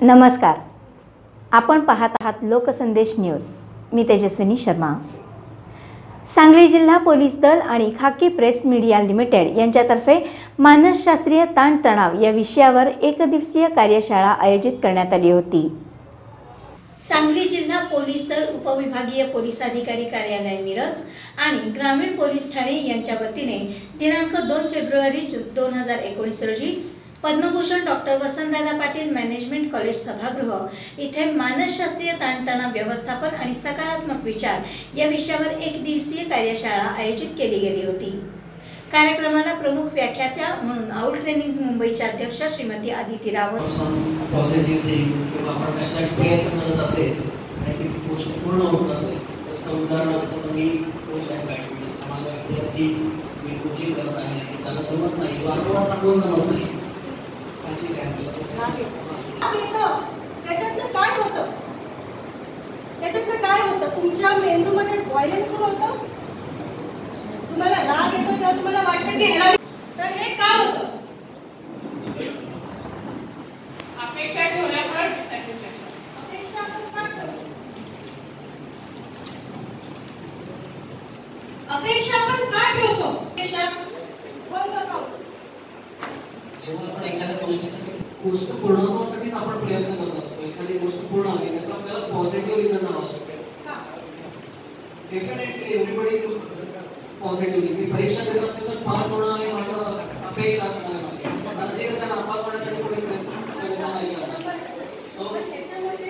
नमस्कार. आपण पाहत आहात लोकसंदेश न्यूज. मी तेजस्विनी शर्मा. सांगली जिल्हा पोलीस दल आणि खाकी प्रेस मीडिया लिमिटेड यांच्यातर्फे मानसशास्त्रीय ताणतणाव या विषयावर एकदिवसीय कार्यशाळा आयोजित करण्यात आली होती. सांगली जिल्हा पोलीस दल उपविभागीय पोलीस अधिकारी कार्यालय मिरज आणि ग्रामीण पोलीस ठाणे यांच्या वतीने दिनांक दोन फेब्रुवारी दोन हजार एकोणीस रोजी Padma Bhushan doctor Vasantdada Patil management college सभागृह इथे मानसशास्त्रीय ताणतणाव व्यवस्थापन आणि सकारात्मक विचार या विषयावर एक दिवसीय कार्यशाळा आयोजित केली गेली होती. कार्यक्रमाला प्रमुख व्याख्यात्या म्हणून आउट ट्रेनिंग मुंबईच्या अध्यक्ष श्रीमती आदिती रावत. पॉझिटिव्ह थिंग किंवा आपण कशासाठी प्रयत्न करत असेल आणि ती गोष्ट पूर्ण होत असेल तर उदाहरणार्थ मी कोच आहे बॅडमिंटनचा माझा विद्यार्थी मी कोचिंग करत आहे त्याला जमत नाही. वारंवार सांगून जमत नाही. काळजी घ्या राग येतं त्याच्यातनं काय होतं? त्याच्यातनं काय होतं? तुमच्या मेंदूमध्ये व्हायलन्स होतं? तुम्हाला राग येतो तेव्हा तुम्हाला वाटतं की तर हे काय होतं अपेक्षा ठेवल्यामुळे डिसॅटिस्फॅक्शन अपेक्षा आपण का ठेवतो? अपेक्षा आपण का ठेवतो अपेक्षा भंग का होतो? जेव्हा आपण एखाद्या गोष्टीसाठी गोष्ट पूर्ण होण्यासाठीच आपण प्रयत्न करत असतो. एखादी गोष्ट पूर्ण हवी त्याचा आपल्याला पॉझिटिव्ह रिझन हवा असतो? डेफिनेटली एव्हरीबडी पॉझिटिव्हली मी परीक्षा देत असेल तर पास होणं हे माझं अपेक्षा असणार माझी. आहे, नापास होण्यासाठी कोणी प्रयत्न नाही करणार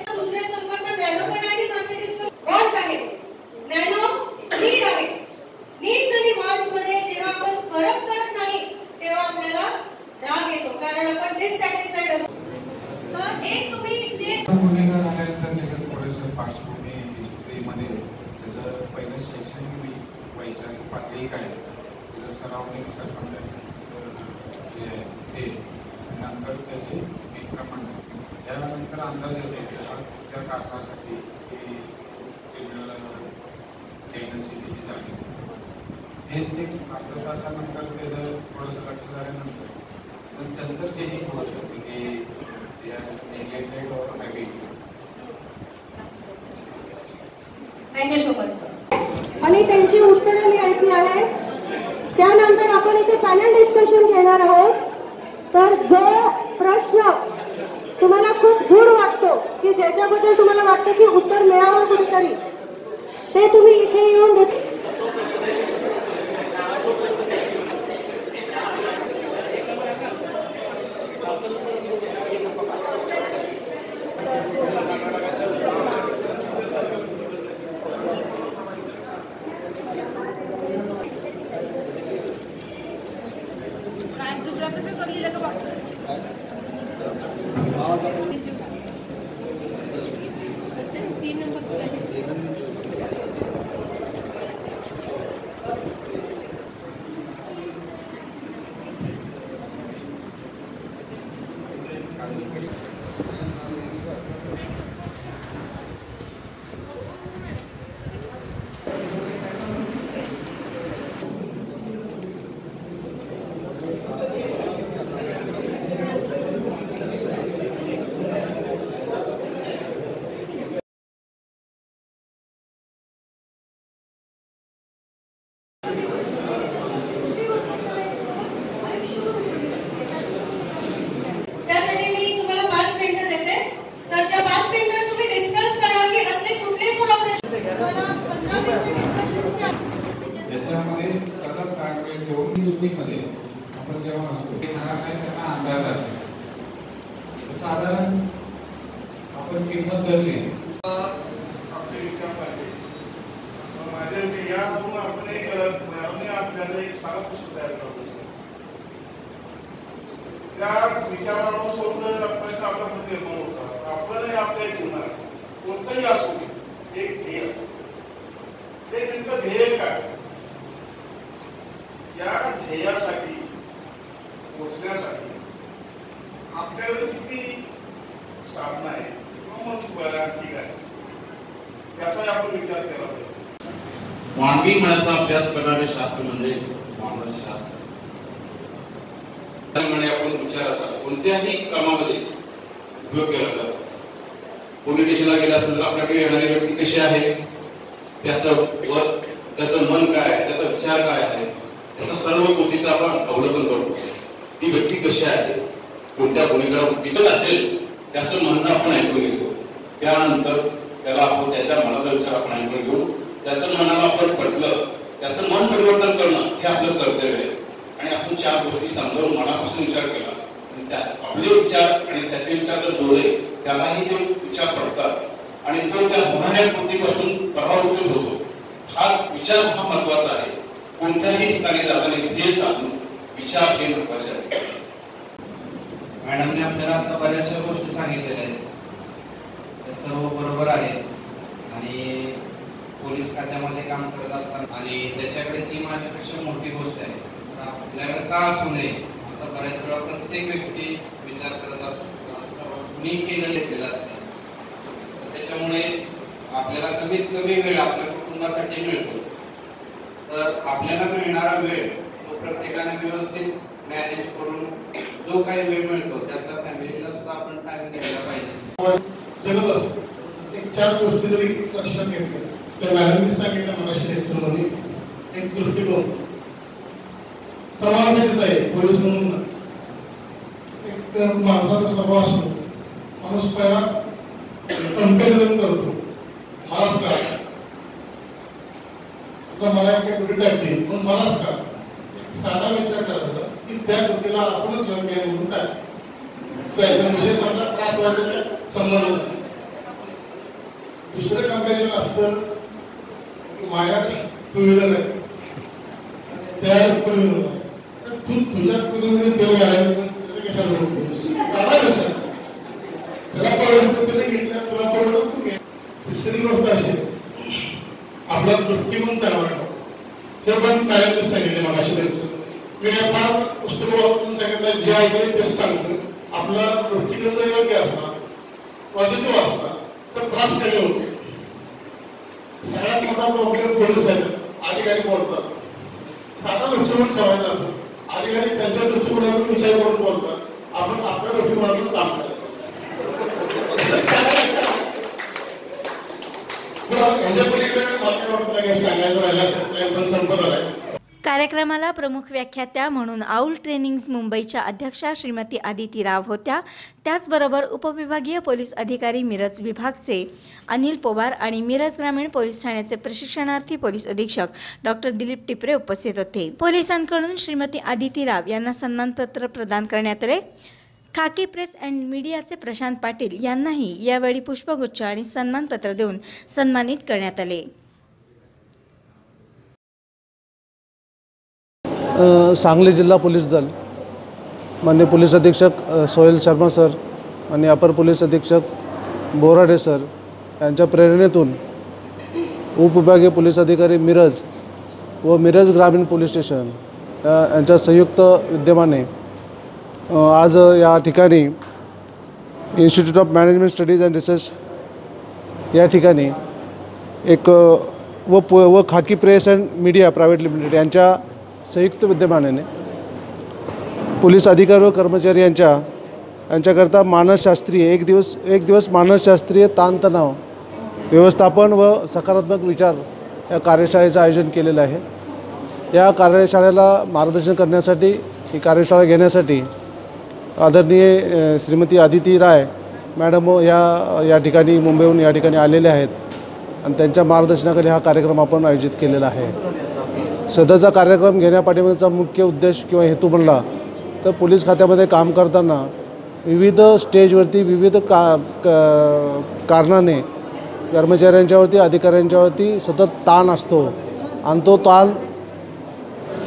दुसऱ्या नॅनो पण आहे नॅनो नीड्स आणि वॉल्ट्समध्ये जेव्हा आपण फरक करत नाही तेव्हा आपल्याला राग येतो कारण आपण डिससॅटिस्फाईड असतो. तर एक तुम्ही जे गुन्हेगार थोडंसं पार्श्वभूमी हिस्ट्रीमध्ये त्याचं पहिलं शैक्षणिक वैचारिक पातळी काय आहे, सराउंडिंग सर्कमस्टन्सेस जे आहे ते. नंतर त्याचे त्यानंतर अंदाज येतो त्या कारणासाठी झाली. हे ते अर्ध्या तासानंतर त्याचं थोडंसं लक्ष झाल्यानंतर नंतर शकते की नेग्लेक्टेड और आणि त्यांची उत्तरं लिहायची आहे. त्यानंतर आपण इथे पॅनल डिस्कशन घेणार आहोत. तर जो प्रश्न तुम्हाला खूप गूढ वाटतो की ज्याच्याबद्दल तुम्हाला वाटतं की उत्तर मिळावं कुठेतरी ते तुम्ही इथे येऊन डिस्कस दुसऱ्या प्रश्न कधी का बघतो तीन नंबर त्यासाठी मी तुम्हाला पाच मिनिटं देते तर त्या पाच मिनिटात तुम्ही डिस्कस करा की असले कुठले सहा प्रश्न तुम्हाला पंधरा मिनिटं डिस्कशनचे आहे. याच्यामध्ये कसा टार्गेट ठेवून मीटिंगमध्ये आपण जेव्हा असतो ते खाणार नाही त्यांना अंदाज असेल. साधारण आपण किंमत धरली. आपले विचार पाहिजे. माझ्या या दोन आपण एक आपल्याला एक सारा पुस्तक तयार करतो त्या विचारानुसार प्रश्न आपल्यामध्ये निर्माण होता आपणही आपल्या जीवनात कोणतंही असू दे एक ध्येय असतो. ते नेमकं ध्येय काय? या ध्येयासाठी पोचण्यासाठी आपल्याकडे किती साधना आहे किंवा ठीक आहे याचाही आपण विचार केला पाहिजे. मानवी मनाचा अभ्यास करणारे शास्त्र म्हणजे मानसशास्त्र त्यामुळे आपण विचाराचा कोणत्याही कामामध्ये उपयोग केला जातो. पोलीस स्टेशनला गेला असेल तर आपल्याकडे येणारी व्यक्ती कशी आहे? त्याचं वर त्याचं मन काय आहे त्याचा विचार काय आहे त्याचं सर्व गोष्टीचं आपण अवलोकन करतो. ती व्यक्ती कशी आहे कोणत्या गुन्हेगार तिथं असेल त्याचं म्हणणं आपण ऐकून घेतो. त्यानंतर त्याला आपण त्याच्या मनाचा विचार आपण ऐकून घेऊ. त्याचं मनाला आपण पटलं त्याचं मन परिवर्तन करणं हे आपलं कर्तव्य आहे. आणि आपण चार गोष्टी समजावून मनापासून विचार केला. त्या आपले विचार आणि त्याचे विचार जर जोडले त्यालाही ते विचार पडतात. आणि तो त्या होणाऱ्या कृतीपासून प्रभावित होतो. हा विचार हा महत्त्वाचा आहे. कोणत्याही ठिकाणी जाताना ध्येय साधून विचार हे महत्त्वाचे आहे. मॅडमने आपल्याला आता बऱ्याचशा गोष्टी सांगितलेल्या आहेत. त्या सर्व बरोबर आहेत. आणि पोलीस खात्यामध्ये काम करत असताना आणि त्याच्याकडे ती माझ्यापेक्षा मोठी गोष्ट आहे. तर आपल्याकडे का असू नये? असं बऱ्याच वेळा प्रत्येक व्यक्ती विचार करत असतो. असं सर्व कुणी केलं घेतलेलं असतं. कमीत कमी वेळ आपल्या कुटुंबासाठी मिळतो. तर आपल्याला मिळणारा वेळ तो प्रत्येकाने व्यवस्थित मॅनेज करून जो काही वेळ मिळतो त्याचा फॅमिलीला सुद्धा आपण टाइम द्यायला पाहिजे. जगत एक चार गोष्टी जरी लक्षात घेतल्या त्या मॅडमनी सांगितलं मगाशी लेक्चरमध्ये. एक दृष्टिकोन समाजासाठीच आहे पोलीस म्हणून एक माणसाचा स्वभाव असतो. माणूस पहिला कंपेरिझन करतो. मलाच का आता मला एक ड्युटी टाकली म्हणून मलाच का साधा विचार करायचा की त्या ड्युटीला आपणच योग्य आहे म्हणून टाक जायचं विशेष आपला त्रास व्हायचा संबंध दुसरं कंपॅरिझन असतं की माझ्याकडे टू व्हीलर आहे त्या टू व्हीलर आहे. तू तुझ्या टू व्हीलर तेल घालायला त्याचं कशाला बोलतोस? काढा कशाला त्याला परवडतं त्याने घेतलं तुला परवडतं तू घे तिसरी गोष्ट अशी आहे, आपला दृष्टिकोन चालवायला ते सांगितले मला अशी मी काय फार पुस्तक वाचून सांगितलं जे ऐकले तेच सांगतो. आपला दृष्टिकोन जर योग्य असला पॉझिटिव्ह असला तर त्रास कमी होतो. सगळ्यात मोठा प्रॉब्लेम पोलीस आहे अधिकारी बोलतात. साधा दृष्टिकोन ठेवायचा असतो. अधिकारी त्यांच्या दृष्टिकोनातून विचार करून बोलतात. आपण आपल्या दृष्टिकोनातून काम करायचं ह्याच्या पलीकडे मला काय वाटतं काही सांगायचं राहिलं? संपत आलाय. कार्यक्रमाला प्रमुख व्याख्यात्या म्हणून आऊल ट्रेनिंग्स मुंबईच्या अध्यक्षा श्रीमती आदिती राव होत्या. त्याचबरोबर उपविभागीय पोलीस अधिकारी मिरज विभागचे अनिल पोवार आणि मिरज ग्रामीण पोलीस ठाण्याचे प्रशिक्षणार्थी पोलीस अधीक्षक डॉक्टर दिलीप टिपरे उपस्थित होते. पोलिसांकडून श्रीमती आदिती राव यांना सन्मानपत्र प्रदान करण्यात आले. खाकी प्रेस अँड मीडियाचे प्रशांत पाटील यांनाही यावेळी पुष्पगुच्छ आणि सन्मानपत्र देऊन सन्मानित करण्यात आले. सांगली जिल्हा पोलीस दल मान्य पोलीस अधीक्षक सोहेल शर्मा सर आणि अपर पोलीस अधीक्षक बोराडे सर यांच्या प्रेरणेतून उपविभागीय पोलीस अधिकारी मिरज व मिरज ग्रामीण पोलीस स्टेशन यांच्या संयुक्त विद्यमाने आज या ठिकाणी institute of management studies and research या ठिकाणी एक व प व Khaki press and media private limited यांच्या संयुक्त विद्यमानाने पोलीस अधिकारी व कर्मचारी यांच्या यांच्याकरता मानसशास्त्रीय एक दिवस एक दिवस मानसशास्त्रीय ताणतणाव व्यवस्थापन व सकारात्मक विचार या कार्यशाळेचं आयोजन केलेलं आहे. या कार्यशाळेला मार्गदर्शन करण्यासाठी ही कार्यशाळा घेण्यासाठी आदरणीय श्रीमती आदिती राय मॅडम या या ठिकाणी मुंबईहून या ठिकाणी आलेल्या आहेत आणि त्यांच्या मार्गदर्शनाखाली हा कार्यक्रम आपण आयोजित केलेला आहे. सध्याचा कार्यक्रम घेण्यापाठीमागचा मुख्य उद्देश किंवा हेतू म्हणला तर पोलीस खात्यामध्ये काम करताना विविध स्टेजवरती विविध का क- कारणाने कर्मचाऱ्यांच्यावरती अधिकाऱ्यांच्यावरती सतत ताण असतो. आणि तो ताण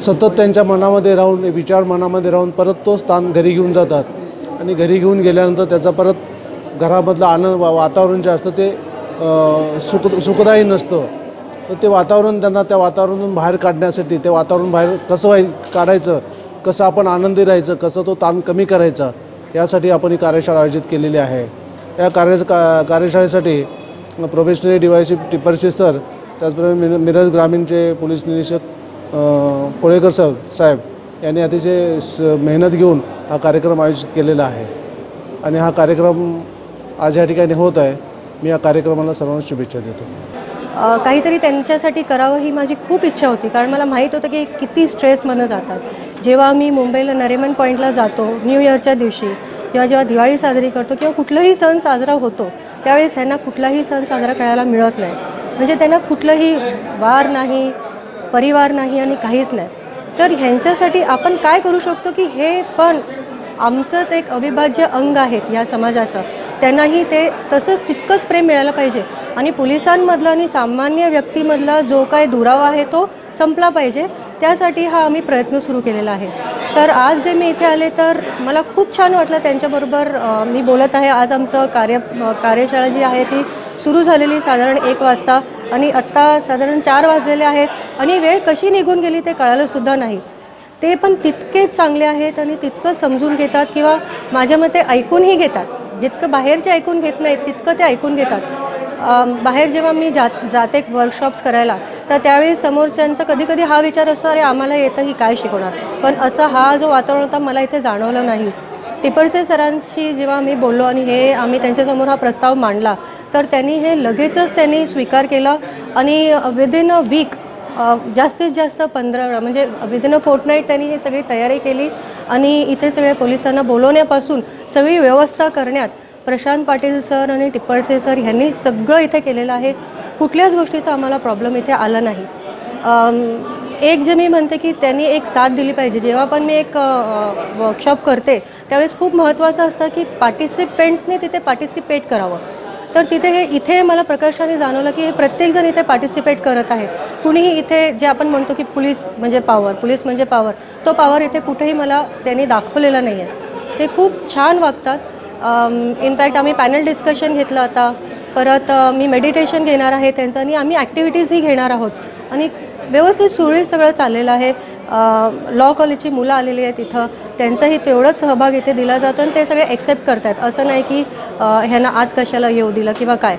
सतत त्यांच्या मनामध्ये राहून विचार मनामध्ये राहून परत तोच ताण घरी घेऊन जातात. आणि घरी घेऊन गेल्यानंतर त्याचा परत घरामधलं आनंद वा- वातावरण जे असतं ते सुख सुखदायी नसतं. तर ते वातावरण त्यांना त्या वातावरणातून बाहेर काढण्यासाठी ते वातावरण बाहेर कसं व्हाय काढायचं कसं आपण आनंदी राहायचं कसं तो ताण कमी करायचा यासाठी आपण ही कार्यशाळा आयोजित केलेली आहे. या कार्य का कार्यशाळेसाठी प्रोफेशनरी डिवायसी टिपरशी सर त्याचप्रमाणे मिर मिरज ग्रामीणचे पोलीस निरीक्षक कोळेकर साहेब साहेब यांनी अतिशय स मेहनत घेऊन हा कार्यक्रम आयोजित केलेला आहे. आणि हा कार्यक्रम आज या ठिकाणी होत आहे. मी या कार्यक्रमाला सर्वांना शुभेच्छा देतो. काहीतरी त्यांच्यासाठी करावं ही माझी खूप इच्छा होती. कारण मला माहीत होतं की किती स्ट्रेसमधनं जातात. जेव्हा मी मुंबईला नरेमन पॉईंटला जातो न्यू इयरच्या दिवशी किंवा जेव्हा दिवाळी साजरी करतो किंवा कुठलाही सण साजरा होतो त्यावेळेस ह्यांना कुठलाही सण साजरा करायला मिळत नाही. म्हणजे त्यांना कुठलंही वार नाही परिवार नाही आणि काहीच नाही. तर ह्यांच्यासाठी आपण काय करू शकतो की हे पण आमचंच एक अविभाज्य अंग आहेत या समाजाचं. त्यांनाही ते तसंच तितकंच प्रेम मिळायला पाहिजे. आणि पोलिसांमधला आणि सामान्य व्यक्तीमधला जो काय दुरावा आहे तो संपला पाहिजे. त्यासाठी हा आम्ही प्रयत्न सुरू केलेला आहे. तर आज जे मी इथे आले तर मला खूप छान वाटलं त्यांच्याबरोबर मी बोलत आहे. आज आमचं कार्य कार्यशाळा जी आहे ती सुरू झालेली साधारण एक वाजता आणि आत्ता साधारण चार वाजलेले आहेत आणि वेळ कशी निघून गेली ते कळालंसुद्धा नाही. ते पण तितकेच चांगले आहेत आणि तितकं समजून घेतात किंवा माझ्या मते ऐकूनही घेतात. जितकं बाहेरचे ऐकून घेत नाहीत तितकं ते ऐकून घेतात. बाहेर जेव्हा मी जात जाते वर्कशॉप्स करायला तर त्यावेळी समोरच्यांचा कधी कधी हा विचार असतो अरे आम्हाला येतं ही काय शिकवणार? पण असं हा जो वातावरण होता मला इथे जाणवलं नाही. टिपरसे सरांशी जेव्हा मी बोललो आणि हे आम्ही त्यांच्यासमोर हा प्रस्ताव मांडला तर त्यांनी हे लगेचच त्यांनी स्वीकार केला आणि विदिन अ वीक जास्तीत जास्त पंधरा म्हणजे विदिन अ फोर्टनाईट त्यांनी ही सगळी तयारी केली आणि इथे सगळ्या पोलिसांना बोलवण्यापासून सगळी व्यवस्था करण्यात प्रशांत पाटील सर आणि टिप्पळसे सर ह्यांनी सगळं इथे केलेलं आहे. कुठल्याच गोष्टीचा आम्हाला प्रॉब्लेम इथे आला नाही. एक जे मी म्हणते की त्यांनी एक साथ दिली पाहिजे. जेव्हा पण मी एक वर्कशॉप करते त्यावेळेस खूप महत्त्वाचं असतं की पार्टिसिपेंट्सने तिथे पार्टिसिपेट करावं. तर तिथे हे इथे मला प्रकर्षाने जाणवलं की हे प्रत्येकजण इथे पार्टिसिपेट करत आहे कुणीही इथे जे आपण म्हणतो की पोलीस म्हणजे पॉवर पोलीस म्हणजे पॉवर तो पॉवर इथे कुठेही मला त्यांनी दाखवलेला नाही आहे ते खूप छान वागतात. इनफॅक्ट आम्ही पॅनल डिस्कशन घेतलं आता. परत मी मेडिटेशन घेणार आहे त्यांचं आणि आम्ही ॲक्टिव्हिटीजही घेणार आहोत. आणि व्यवस्थित सुरळीत सगळं चाललेलं आहे. लॉ कॉलेजची मुलं आलेली आहेत इथं. त्यांचाही तेवढाच सहभाग इथे दिला जातो आणि ते सगळे एक्सेप्ट करतात. असं नाही की ह्यांना आत कशाला येऊ दिलं किंवा काय.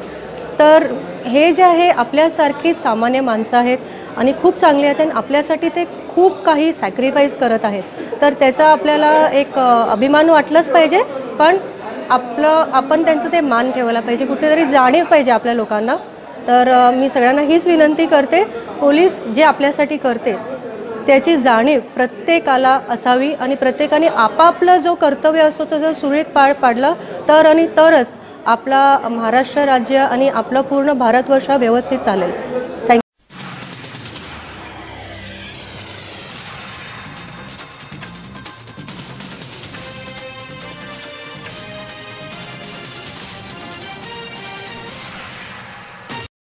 तर हे जे आहे आपल्यासारखीच सामान्य माणसं आहेत आणि खूप चांगली आहेत आणि आपल्यासाठी ते खूप काही सॅक्रिफाईस करत आहेत. तर त्याचा आपल्याला एक अभिमान वाटलंच पाहिजे पण आपलं आपण त्यांचं ते मान ठेवायला पाहिजे. कुठेतरी जाणीव पाहिजे आपल्या लोकांना. तर मी सगळ्यांना हीच विनंती करते पोलीस जे आपल्यासाठी करते त्याची जाणीव प्रत्येकाला असावी आणि प्रत्येकाने आपापलं जो कर्तव्य असतो तो जर सुरळीत पार पाडलं तर आणि तरच आपला महाराष्ट्र राज्य आणि आपलं पूर्ण भारतवर्ष हा व्यवस्थित चालेल.